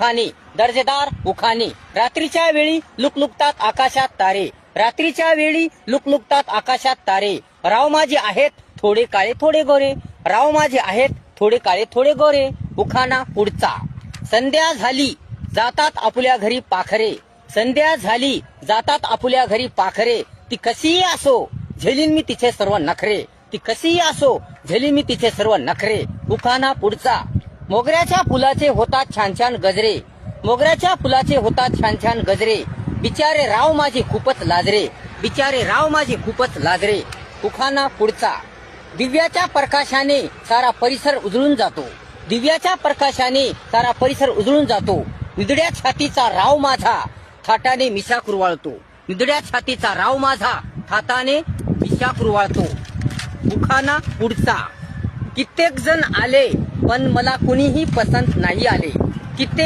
उखाणे दर्जेदार उखाणे रात्रीच्या वेळी लुकलुकतात आकाशात तारे. रात्रीच्या वेळी लुकलुकतात आकाशात तारे. राव माझे आहेत थोडे काळे थोडे गोरे. राव माझे आहेत थोडे काळे थोडे गोरे. उखाना पुढचा. संध्या झाली जातात आपुल्या घरी पाखरे. संध्या झाली जातात आपुल्या घरी पाखरे. ती कशीही असो झेलीन मी तिचे सर्व नखरे. ती कशीही असो झेली मी तिचे सर्व नखरे. उखाना पुढचा. मोगऱ्याच्या फुलाचे होतात छान छान गजरे. मोगऱ्याच्या फुलाचे होतात छान छान गजरे. बिचारे राव माझे खूपच लाजरे. बिचारे राव माझे खूपच लाजरे. उखाना पुढचा. दिव्याच्या प्रकाशाने सारा परिसर उजळून जातो. दिव्याच्या प्रकाशाने सारा परिसर उजळून जातो. निदड्या छातीचा राव माझा थाटाने मिशा कुरवाळतो निदड्या छातीचा राव माझा थाटाने मिशा कुरवाळतो उखाना पुढचा. कित्येक जण आले पण मला कुणीही पसंत नाही आले. कित्येक